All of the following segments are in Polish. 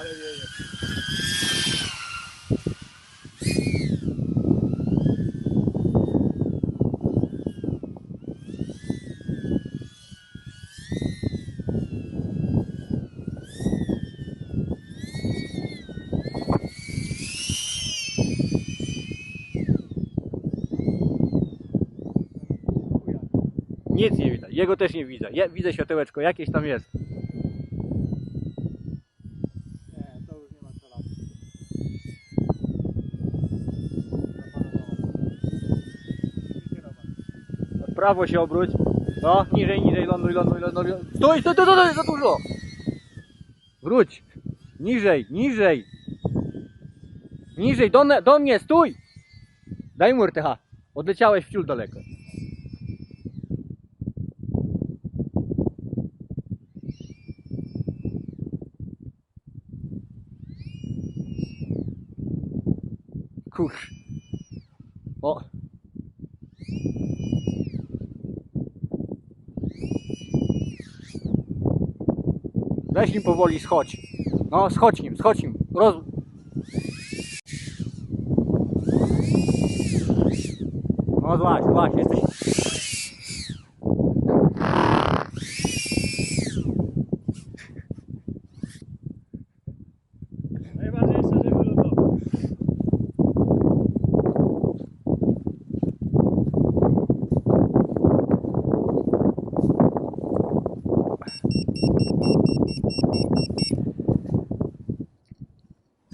Ale wieje. Nic nie widać. Jego też nie widzę. Ja, widzę światełeczko, jakieś tam jest. Nie, to już nie ma co robić. W prawo się obróć. No, niżej, niżej, ląduj, ląduj, ląduj. Stój, stój, stój, stój, za dużo. Wróć. Niżej, niżej. Niżej, do, do mnie, stój. Daj mu RTH. Odleciałeś w ciul daleko. Kurz. O. Weź nim powoli schodź. No, schodź nim, schodź nim. Roz... No złaś, złaś, jesteś...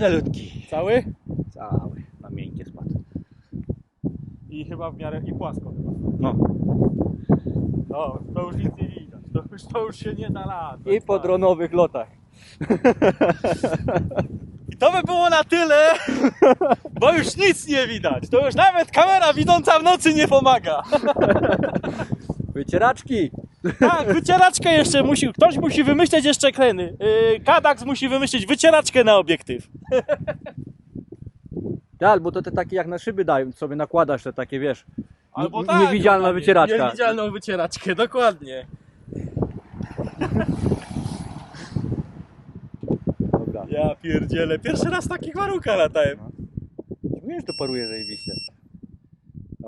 Zalutki. Cały? Cały, na miękkie spadł. I chyba w miarę i płasko chyba. No. No, to już nic nie widać. To już, to już się nie da lat. I po dronowych lotach. I to by było na tyle, bo już nic nie widać. To już nawet kamera widząca w nocy nie pomaga. Wycieraczki. Tak, wycieraczkę jeszcze musi, ktoś musi wymyśleć jeszcze kreny. Yy, Kadax musi wymyślić wycieraczkę na obiektyw. Tak, albo to te takie jak na szyby dają, sobie nakładasz te takie, wiesz, Albo nie- tak, niewidzialna dokładnie. wycieraczka. Niewidzialną wycieraczkę, dokładnie. Dobra. Ja pierdzielę, pierwszy raz w takich warunkach latałem. Wiesz, to paruje zajebiście.